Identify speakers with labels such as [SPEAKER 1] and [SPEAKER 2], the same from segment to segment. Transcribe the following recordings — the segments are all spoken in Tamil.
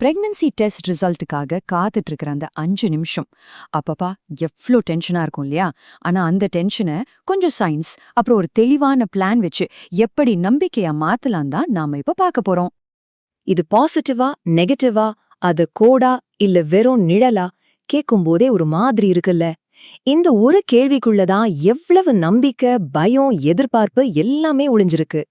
[SPEAKER 1] பிரெக்னன்சி டெஸ்ட் ரிசல்ட்டுக்காக காத்துட்டு இருக்கிற அந்த அஞ்சு நிமிஷம். அப்பப்பா எவ்வளோ டென்ஷனா இருக்கும் இல்லையா? ஆனா அந்த டென்ஷனை கொஞ்சம் சயின்ஸ் அப்புறம் ஒரு தெளிவான பிளான் வச்சு எப்படி நம்பிக்கையா மாற்றலாம் தான் நாம இப்ப பார்க்க போறோம்.
[SPEAKER 2] இது பாசிட்டிவா நெகட்டிவா அது கோடா இல்ல வெறும் நிழலா கேட்கும்போதே ஒரு மாதிரி இருக்குல்ல. இந்த ஒரு கேள்விக்குள்ளதான் எவ்வளவு நம்பிக்கை பயம் எதிர்பார்ப்பு எல்லாமே ஒளிஞ்சிருக்கு.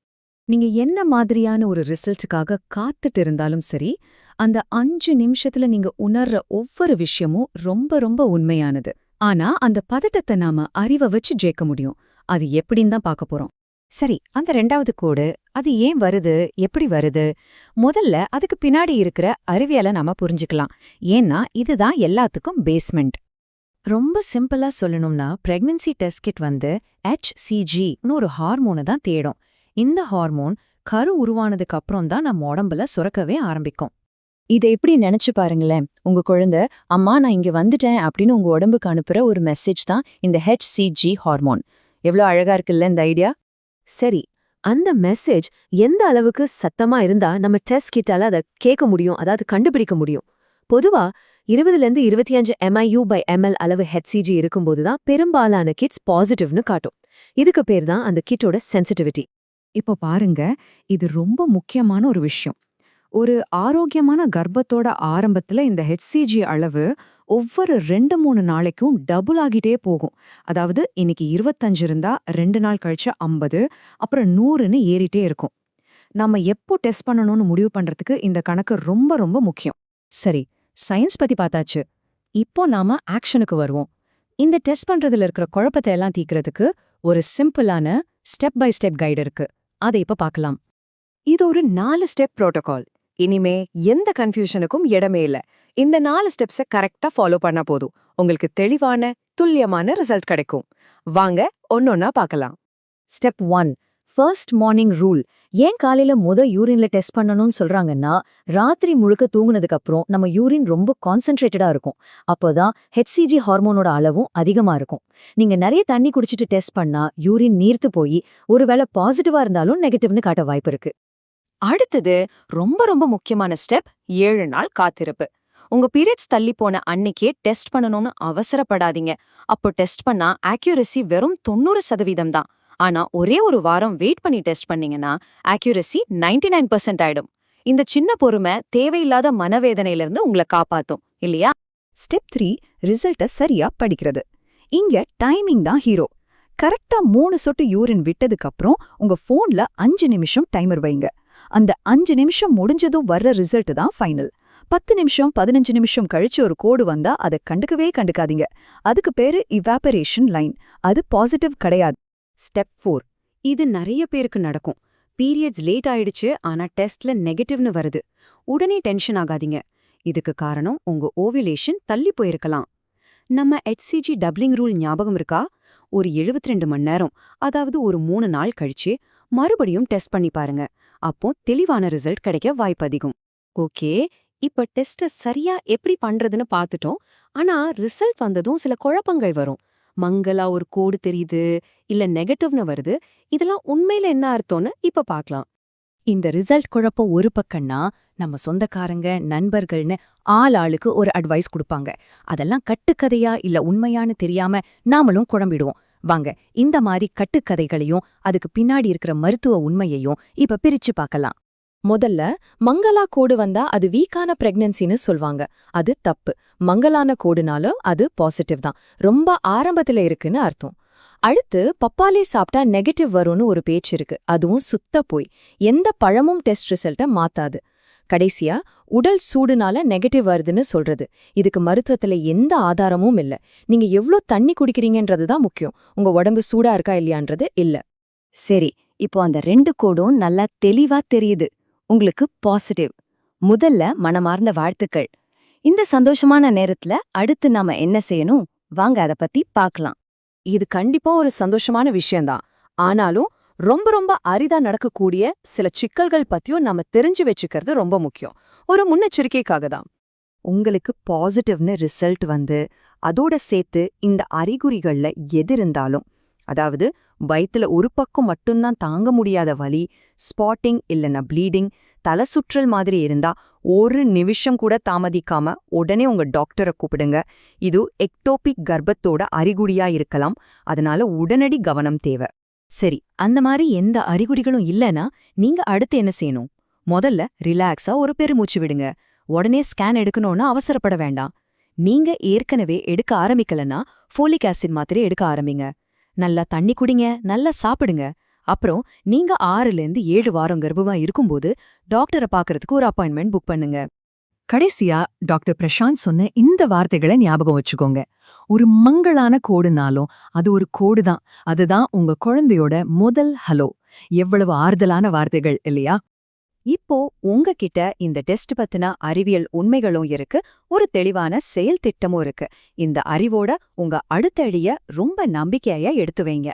[SPEAKER 3] நீங்க என்ன மாதிரியான ஒரு ரிசல்ட்டுக்காக காத்துட்டு இருந்தாலும் சரி அந்த அஞ்சு நிமிஷத்துல நீங்க உணர்ற ஒவ்வொரு விஷயமும் ரொம்ப ரொம்ப உண்மையானது. ஆனா அந்த பதட்டத்தை நாம அறிவை வச்சு ஜெயிக்க முடியும். அது எப்படின்னு தான் பார்க்க போறோம்.
[SPEAKER 1] சரி அந்த ரெண்டாவது கோடு அது ஏன் வருது? எப்படி வருது? முதல்ல அதுக்கு பின்னாடி இருக்கிற அறிவியலை நாம புரிஞ்சுக்கலாம். ஏன்னா இதுதான் எல்லாத்துக்கும் பேஸ்மெண்ட் ரொம்ப சிம்பிளா சொல்லணும்னா பிரெக்னன்சி டெஸ்ட் கிட் வந்து HCG ஒரு ஹார்மோனை தான் தேடும். இந்த ஹார்மோன் கரு உருவானதுக்கு அப்புறம் தான் நம்ம உடம்புல சுரக்கவே ஆரம்பிக்கும். இதை எப்படி நினைச்சு பாருங்களேன். உங்க குழந்தை அம்மா நான் இங்க வந்துட்டேன் அப்படின்னு உங்க உடம்புக்கு அனுப்புற ஒரு மெசேஜ் தான் இந்த ஹெச்சிஜி ஹார்மோன். எவ்வளோ அழகா இருக்குல்ல இந்த ஐடியா?
[SPEAKER 2] சரி அந்த மெசேஜ் எந்த அளவுக்கு சத்தமா இருந்தா நம்ம டெஸ்ட் கிட்டால அதை கேட்க முடியும் அதாவது கண்டுபிடிக்க முடியும்? பொதுவா இருபதுல இருந்து இருபத்தி அஞ்சு M I U by M L அளவு ஹெச்சிஜி இருக்கும்போது தான் பெரும்பாலான கிட்ஸ் பாசிட்டிவ்னு காட்டும். இதுக்கு பேர் தான் அந்த கிட்டோட சென்சிட்டிவிட்டி
[SPEAKER 3] இப்போ பாருங்க இது ரொம்ப முக்கியமான ஒரு விஷயம். ஒரு ஆரோக்கியமான கர்ப்பத்தோட ஆரம்பத்துல இந்த ஹெச்சிஜி அளவு ஒவ்வொரு ரெண்டு மூணு நாளைக்கும் டபுள் ஆகிட்டே போகும். அதாவது இன்னைக்கு இருபத்தஞ்சு இருந்தா ரெண்டு நாள் கழிச்சு ஐம்பது அப்புறம் நூறுன்னு ஏறிட்டே இருக்கும். நம்ம எப்போ டெஸ்ட் பண்ணணும்னு முடிவு பண்றதுக்கு இந்த கணக்கு ரொம்ப ரொம்ப முக்கியம். சரி சயின்ஸ் பத்தி பார்த்தாச்சு. இப்போ நாம ஆக்ஷனுக்கு வருவோம். இந்த டெஸ்ட் பண்றதுல இருக்கிற குழப்பத்தை எல்லாம் தீக்கிறதுக்கு ஒரு சிம்பிளான ஸ்டெப் பை ஸ்டெப் கைடு இருக்கு. அதை இப்ப பார்க்கலாம்.
[SPEAKER 2] இது ஒரு நாலு ஸ்டெப் புரோட்டோகால் இனிமே எந்த கன்ஃபியூஷனுக்கும் இடமே இல்ல. இந்த நாலு ஸ்டெப்ஸை கரெக்டா ஃபாலோ பண்ணா போதும். உங்களுக்கு தெளிவான துல்லியமான ரிசல்ட் கிடைக்கும். வாங்க ஒன்னொன்னா பார்க்கலாம். Step one first morning rule ஏன் காலையில முத யூரின்ல டெஸ்ட் பண்ணணும்னு சொல்றாங்கன்னா ராத்திரி முழுக்க தூங்குனதுக்கு அப்புறம் நம்ம யூரின் ரொம்ப கான்சென்ட்ரேட்டடா இருக்கும். அப்போதான் ஹெச்சிஜி ஹார்மோனோட அளவும் அதிகமா இருக்கும். நீங்க நிறைய தண்ணி குடிச்சிட்டு டெஸ்ட் பண்ணா யூரின் நீர்த்து போய் ஒருவேளை பாசிட்டிவா இருந்தாலும் நெகட்டிவ்னு காட்ட வாய்ப்பு இருக்கு. அடுத்தது ரொம்ப ரொம்ப முக்கியமான ஸ்டெப் ஏழு நாள் காத்திருப்பு. உங்க பீரியட்ஸ் தள்ளி போன அன்னைக்கே டெஸ்ட் பண்ணணும்னு அவசரப்படாதீங்க. அப்போ டெஸ்ட் பண்ணா ஆக்யூரசி வெறும் தொண்ணூறு சதவீதம் தான். ஆனா ஒரே ஒரு வாரம் வெயிட் பண்ணி டெஸ்ட் பண்ணீங்கன்னா ஆக்யூரசி 99% நைன் பர்சன்ட் ஆயிடும். இந்த சின்ன பொறுமை தேவையில்லாத மனவேதனையிலிருந்து உங்களை காப்பாத்தும் இல்லையா?
[SPEAKER 3] ஸ்டெப் த்ரீ ரிசல்ட்டை சரியா படிக்கிறது. இங்க டைமிங் தான் ஹீரோ கரெக்டா மூணு சொட்டு யூரின் விட்டதுக்கு அப்புறம் உங்க போன்ல அஞ்சு நிமிஷம் டைமர் வைங்க. அந்த அஞ்சு நிமிஷம் முடிஞ்சதும் வர்ற ரிசல்ட் தான் ஃபைனல் பத்து நிமிஷம் பதினஞ்சு நிமிஷம் கழிச்சு ஒரு கோடு வந்தா அதை கண்டுக்கவே கண்டுக்காதீங்க. அதுக்கு பேரு இவாபரேஷன் லைன் அது பாசிட்டிவ் கிடையாது.
[SPEAKER 2] ஸ்டெப் ஃபோர் இது நிறைய பேருக்கு நடக்கும். பீரியட்ஸ் லேட் ஆயிடுச்சு ஆனா டெஸ்ட்ல நெகட்டிவ்னு வருது. உடனே டென்ஷன் ஆகாதீங்க. இதுக்கு காரணம் உங்க ஓவிலேஷன் தள்ளி போயிருக்கலாம். நம்ம எச்சிஜி டப்ளிங் ரூல் ஞாபகம் இருக்கா? ஒரு 72 மணி நேரம் அதாவது ஒரு மூணு நாள் கழிச்சு மறுபடியும் டெஸ்ட் பண்ணி பாருங்க. அப்போ தெளிவான ரிசல்ட் கிடைக்க வாய்ப்பு அதிகம். ஓகே. இப்ப டெஸ்ட சரியா எப்படி பண்றதுன்னு பார்த்துட்டோம். ஆனா ரிசல்ட் வந்ததும் சில குழப்பங்கள் வரும். மங்களா ஒரு கோடு தெரியுது இல்ல நெகட்டிவ்னு வருது இதெல்லாம் உண்மையில என்ன அர்த்தம்னு இப்ப பார்க்கலாம்
[SPEAKER 3] இந்த ரிசல்ட் குழப்பம் ஒரு பக்கம்னா நம்ம சொந்தக்காரங்க நண்பர்கள்னு ஆள் ஆளுக்கு ஒரு அட்வைஸ் கொடுப்பாங்க. அதெல்லாம் கட்டுக்கதையா இல்ல உண்மையான்னு தெரியாம நாமளும் குழம்பிடுவோம். வாங்க இந்த மாதிரி கட்டுக்கதைகளையும் அதுக்கு பின்னாடி இருக்கிற மருத்துவ உண்மையையும் இப்ப பிரிச்சு பார்க்கலாம்.
[SPEAKER 2] முதல்ல மங்களா கோடு வந்தா அது வீக்கான பிரெக்னன்சின்னு சொல்வாங்க. அது தப்பு. மங்கலான கோடுனாலும் அது பாசிட்டிவ் தான். ரொம்ப ஆரம்பத்துல இருக்குன்னு அர்த்தம். அடுத்து பப்பாளி சாப்பிட்டா நெகட்டிவ் வரும்னு ஒரு பேச்சு இருக்கு. அதுவும் சுத்த போய். எந்த பழமும் டெஸ்ட் ரிசல்ட்ட மாத்தாது. கடைசியா உடல் சூடுனால நெகட்டிவ் வருதுன்னு சொல்றது. இதுக்கு மருத்துவத்துல எந்த ஆதாரமும் இல்ல. நீங்க எவ்ளோ தண்ணி குடிக்கிறீங்கன்றது தான் முக்கியம். உங்க உடம்பு சூடா இருக்கா இல்லையான்றது இல்ல.
[SPEAKER 1] சரி இப்போ அந்த ரெண்டு கோடும் நல்லா தெளிவா தெரியுது. உங்களுக்கு பாசிட்டிவ் முதல்ல மனமார்ந்த வாழ்த்துக்கள். இந்த சந்தோஷமான நேரத்துல அடுத்து நாம என்ன செய்யணும்? வாங்க அத பத்தி பார்க்கலாம்.
[SPEAKER 2] இது கண்டிப்பா ஒரு சந்தோஷமான விஷயம்தான். ஆனாலும் ரொம்ப ரொம்ப அரிதா நடக்கக்கூடிய சில சிக்கல்கள் பத்தியும் நாம தெரிஞ்சு வச்சுக்கிறது ரொம்ப முக்கியம். ஒரு முன்னெச்சரிக்கைக்காக தான்.
[SPEAKER 3] உங்களுக்கு பாசிட்டிவ்னு ரிசல்ட் வந்து அதோட சேர்த்து இந்த அறிகுறிகள்ல எது இருந்தாலும் அதாவது வயிற்றுல ஒரு பக்கம் மட்டும்தான் தாங்க முடியாத வலி ஸ்பாட்டிங் இல்லைன்னா ப்ளீடிங்
[SPEAKER 4] தலை சுற்றல் மாதிரி இருந்தா ஒரு நிமிஷம் கூட தாமதிக்காம உடனே உங்க டாக்டரை கூப்பிடுங்க. இது எக்டோபிக் கர்ப்பத்தோட அறிகுறியா இருக்கலாம். அதனால உடனடி கவனம் தேவை.
[SPEAKER 1] சரி அந்த மாதிரி எந்த அறிகுறிகளும் இல்லனா நீங்க அடுத்து என்ன செய்யணும்? முதல்ல ரிலாக்ஸா ஒரு பெருமூச்சு விடுங்க. உடனே ஸ்கேன் எடுக்கணும்னு அவசரப்பட வேண்டாம். நீங்க ஏற்கனவே எடுக்க ஆரம்பிக்கலனா ஃபோலிக் ஆசிட் மாத்திரை எடுக்க ஆரம்பிங்க. நல்லா தண்ணி குடிங்க நல்லா சாப்பிடுங்க. அப்புறம் நீங்க ஆறுல இருந்து ஏழு வாரம் கர்ப்பமா இருக்கும்போது டாக்டரை பார்க்கறதுக்கு ஒரு அப்பாயின்மெண்ட் புக் பண்ணுங்க.
[SPEAKER 2] கடைசியா டாக்டர் பிரசாந்த் சொன்ன இந்த வார்த்தைகளை ஞாபகம் வச்சுக்கோங்க. ஒரு மங்களான கோடுனாலும் அது ஒரு கோடு தான் அதுதான் உங்க குழந்தையோட முதல் ஹலோ. எவ்வளவு ஆறுதலான வார்த்தைகள் இல்லையா?
[SPEAKER 1] இப்போ உங்ககிட்ட இந்த டெஸ்ட் பத்தின அறிவியல் உண்மைகளும் இருக்கு ஒரு தெளிவான செயல் திட்டமும் இருக்கு. இந்த அறிவோட உங்க அடுத்தடிய ரொம்ப நம்பிக்கையா எடுத்து வைங்க.